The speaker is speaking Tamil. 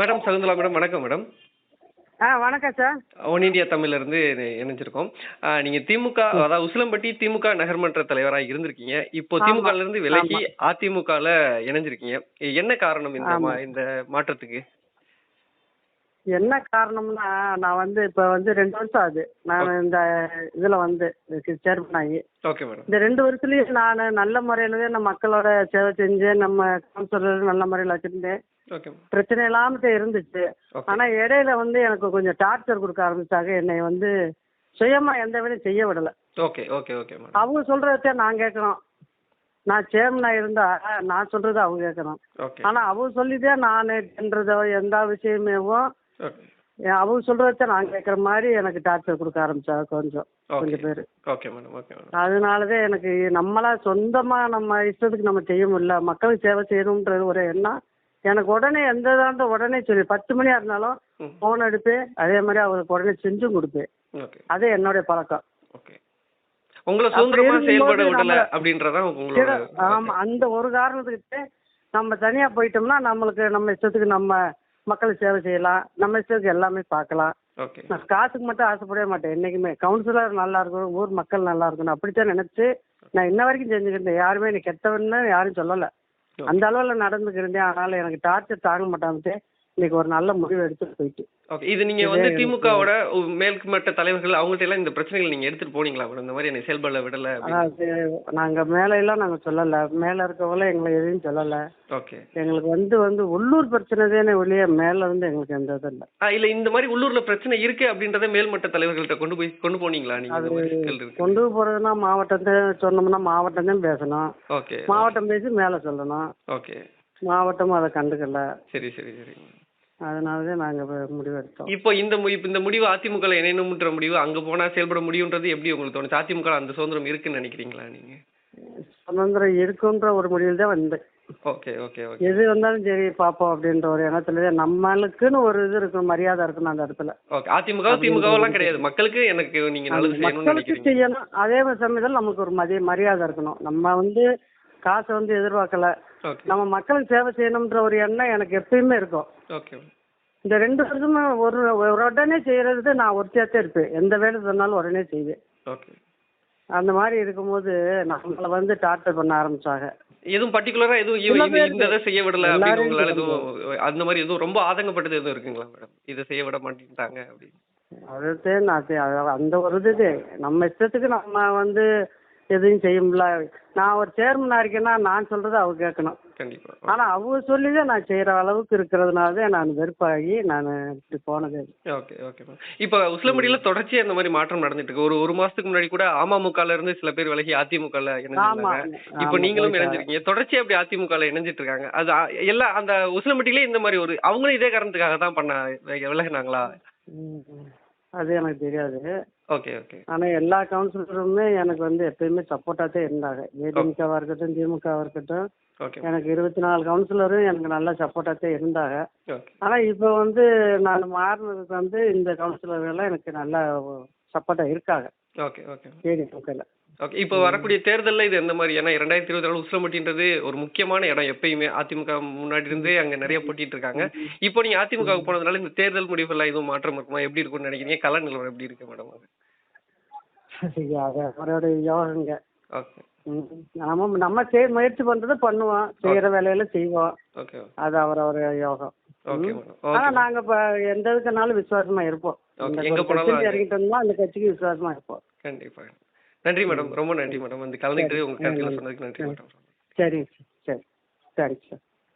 மேடம் சகுந்தலா மேடம் வணக்கம் மேடம். ஆ வணக்கம் சார். ஒன் இந்தியா தமிழ்ல இருந்து இணைஞ்சிருக்கோம். நீங்க திமுக அதாவது உசிலம்பட்டி திமுக நகர்மன்ற தலைவராக இருந்திருக்கீங்க. இப்போ ஆமா. திமுக ல இருந்து விலகி அதிமுகல இணைஞ்சிருக்கீங்க. என்ன காரணம் இந்த. இந்த மாற்றத்துக்கு? என்ன காரணம்னா நான் வந்து இப்போ வந்து ரெண்டு வருஷம் ஆகுது. நான் இந்த இதில் வந்து சேர்மன் ஆகி. Okay madam. இந்த ரெண்டு வருஷத்துலயும் நான் நல்ல முறையிலவே நம்ம மக்களோட சேவை செஞ்சு நம்ம கவுன்சிலர் நல்ல முறையில் வச்சுருந்தேன். பிரச்சனை இல்லாமல் இருந்துச்சு. ஆனால் இடையில வந்து எனக்கு கொஞ்சம் டார்ச்சர் கொடுக்க ஆரம்பிச்சாங்க. என்னை வந்து சுயமா எந்த வேலையும் செய்ய விடலை. ஓகே ஓகே ஓகே அவங்க சொல்றத நான் கேட்கணும். நான் சேர்மனா இருந்தா நான் சொல்றத அவங்க கேட்கணும். ஆனா அவங்க சொல்லிதான் நான் பண்றதோ எந்த விஷயமேவும் அவங்க சொல்றத நான் கேட்குற மாதிரி எனக்கு டார்ச்சர் கொடுக்க ஆரம்பிச்சாங்க கொஞ்சம் கொஞ்சம் பேர். அதனாலதான் எனக்கு நம்மளா சொந்தமா நம்ம இஷ்டத்துக்கு நம்ம செய்ய முடியல. மக்களுக்கு சேவை செய்யணும்ன்றது ஒரு எண்ணம். எனக்கு உடனே எந்த இதாண்ட உடனே சொல்லி பத்து மணியா இருந்தாலும் ஃபோன் எடுப்பேன் அதே மாதிரி அவருக்கு உடனே செஞ்சும் கொடுப்பேன். அதே என்னுடைய பழக்கம். ஓகே. உங்களை சுதந்திரமா இருக்கும்போது செயல்பட விடல நம்ம- அப்படின்றதான் உங்களோட சில- ஆமா அந்த ஒரு காரணத்துக்கு நம்ம தனியா போயிட்டோம்னா நம்மளுக்கு நம்ம இஷ்டத்துக்கு நம்ம மக்களுக்கு சேவை செய்யலாம். நம்ம இஷ்டத்துக்கு எல்லாமே பார்க்கலாம். நான் காசுக்கு மட்டும் ஆசைப்படவே மாட்டேன் என்னைக்குமே. கவுன்சிலர் நல்லா இருக்கணும் ஊர் மக்கள் நல்லா இருக்கணும் அப்படித்தான் நினைச்சு நான் இன்ன வரைக்கும் செஞ்சுக்கிட்டேன் யாருமே நீ கெட்டவன்னு யாரும் சொல்லல. அந்த அளவுல நடந்துக்கிருந்தேன் அதனால எனக்கு டார்ச்சர் தாங்க மாட்டான்ட்டு இன்னைக்கு ஒரு நல்ல முடிவு எடுத்துட்டு போயிட்டு. ஓகே இது நீங்க வந்து திமுகவோட மேல்மட்ட தலைவர்கள் அவங்கள்ட்ட எல்லாம் இந்த பிரச்சனைகள் நீங்க எடுத்துட்டு போனீங்களா? மேடம் இந்த மாதிரி என்னை செயல்பட விடல நாங்க மேல எல்லாம் நாங்க சொல்லல. மேல இருக்கவங்கள எங்களை எதையும் சொல்லல. ஓகே எங்களுக்கு வந்து வந்து உள்ளூர் பிரச்சனை தானே ஒழிய மேல இருந்து எங்களுக்கு எந்த இதுவும் இல்லை. இல்ல இந்த மாதிரி உள்ளூர்ல பிரச்சனை இருக்கு அப்படின்றத மேல்மட்ட தலைவர்கள்ட்ட கொண்டு போய் கொண்டு போனீங்களா நீங்க கொண்டு போறதுன்னா மாவட்டத்தை சொன்னோம்னா மாவட்டம் தான் பேசணும். ஓகே மாவட்டம் பேசி மேலே சொல்லணும். ஓகே மாவட்டமும் அதை கண்டுக்கல. சரி சரி சரி. அதனால தான் நாங்கள் முடிவெடுத்தோம். இப்போ இந்த மு- இப்ப இந்த முடிவு அதிமுக ல இணையணும்ன்ற முடிவு அங்க போனா செயல்பட முடியும்ன்றது எப்படி உங்களுக்கு தோணுச்சு? அதிமுக ல அந்த சுதந்திரம் இருக்குன்னு நினைக்கிறீங்களா நீங்க? சுதந்திரம் இருக்குன்ற ஒரு முடிவில் தான் வந்தேன். Okay okay okay. எது வந்தாலும் சரி பார்ப்போம் அப்படின்ற ஒரு எண்ணத்துல தான் நம்மளுக்குன்னு ஒரு இது இருக்கணும் மரியாதை இருக்கணும் அந்த இடத்துல. ஓகே அதிமுக திமுக எல்லாம் கிடையாது. மக்களுக்கு எனக்கு நீங்க நல்லது செய்யணும்னு மக்களுக்கு நினைக்கிறீங்க. செய்யணும். அதே சமயத்தில் நமக்கு ஒரு மதிய மரியாதை இருக்கணும். நம்ம வந்து காசை வந்து எதிர்பார்க்கல. நம்ம மக்களுக்கு சேவை செய்யணுன்ற ஒரு எண்ணம் எனக்கு எப்பயுமே இருக்கும். ஓகே இந்த ரெண்டு வருஷமா ஒரு ஒரு உடனே செய்யறது நான் ஒருத்தியாத்தான் இருப்பேன். எந்த வேலை சொன்னாலும் உடனே செய்வேன். ஓகே அந்த மாதிரி இருக்கும்போது நம்மளை வந்து டார்ச்சர் பண்ண ஆரம்பிச்சாங்க. எதுவும் பர்டிகுலரா எதுவும் இந்த இதை செய்ய விடல அப்படின்னு எதுவும் அந்த மாதிரி எதுவும் ரொம்ப ஆதங்கப்பட்டது எதுவும் இருக்குங்களா மேடம் இதை செய்ய விட மாட்டேன்ட்டாங்க அப்படின்னு. அதுதே நான் அது- அந்த ஒரு இது நம்ம இஷ்டத்துக்கு நம்ம வந்து எதையும் செய்ய முடியல. நான் ஒரு சேர்மனா இருக்கேன்னா நான் சொல்றதை அவங்க கேட்கணும். கண்டிப்பா. ஆனா அவங்க சொல்லி தான் நான் செய்யற அளவுக்கு இருக்கிறதுனால தான் நான் வெறுப்பாகி நான் இப்படி போனது. ஓகே ஓகே மேம் இப்போ உசிலம்படியில தொடர்ச்சியா இந்த மாதிரி மாற்றம் நடந்துட்டு இருக்கு. ஒரு ஒரு மாசத்துக்கு முன்னாடி கூட அமமுகல இருந்து சில பேர் விலகி அதிமுக ல ஆமா இணைஞ்சிருந்தாங்க இப்போ நீங்களும். இணைஞ்சிருக்கீங்க. தொடர்ச்சியா அப்படி அதிமுக ல இணைஞ்சிட்டு இருக்காங்க. அது எல்லா அந்த உசிலம்பட்டியிலே இந்த மாதிரி ஒரு அவங்களும் இதே காரணத்துக்காக தான் பண்ண விலகுனாங்களா. அது எனக்கு தெரியாது. Okay okay. ஆனா எல்லா கவுன்சிலருமே எனக்கு வந்து எப்பயுமே சப்போர்ட்டா தான் இருந்தாங்க. ஏடிஎம்கேவா இருக்கட்டும் திமுகவா இருக்கட்டும். ஓகே. எனக்கு இருபத்தி நாலு கவுன்சிலரும் எனக்கு நல்லா சப்போர்ட்டா தான் இருந்தாங்க. ஆனா இப்போ வந்து நான் மாறினதுக்கு வந்து இந்த கவுன்சிலர்கள் எனக்கு நல்லா சப்போர்ட்டா இருக்காங்க. Okay okay. ஏடிஎம்கேல ஓகே இப்போ வரக்கூடிய தேர்தல்ல இது எந்த மாதிரி? ஏன்னா இரண்டாயிரத்தி இருபத்தி நாலு உசிலம்பட்டின்றது ஒரு முக்கியமான இடம். எப்பயுமே அதிமுக முன்னாடி இருந்தே அங்க நிறைய போட்டிட்டு இருக்காங்க. இப்போ நீங்க அதிமுக க்கு போனதுனால இந்த தேர்தல் முடிவுல எதுவும் மாற்றம் இருக்குமா? எப்படி இருக்கும்னு நினைக்கிறீங்க? கல நிலவரம் எப்படி இருக்கு மேடம் அது? அவரோட யோகங்க. ஓகே. நம்ம நம்ம செய் முயற்சி பண்றதை பண்ணுவோம். செய்யற வேலையில செய்வோம். ஓகே அது அவரவர் யோகம். ஆனா நாங்க இப்ப எந்த இதுக்குனாலும் விசுவாசமா இருப்போம். இந்த எங்க கட்சியில அது- இறங்கிட்டோம்னா அந்த கட்சிக்கு விசுவாசமா இருப்போம். கண்டிப்பா. நன்றி மேடம். ரொம்ப நன்றி மேடம். வந்து கலந்துக்கிட்டு உங்க கருத்துக்களை சொன்னதுக்கு நன்றி மேடம். சரிங்க சார். சரி. Thanks sir.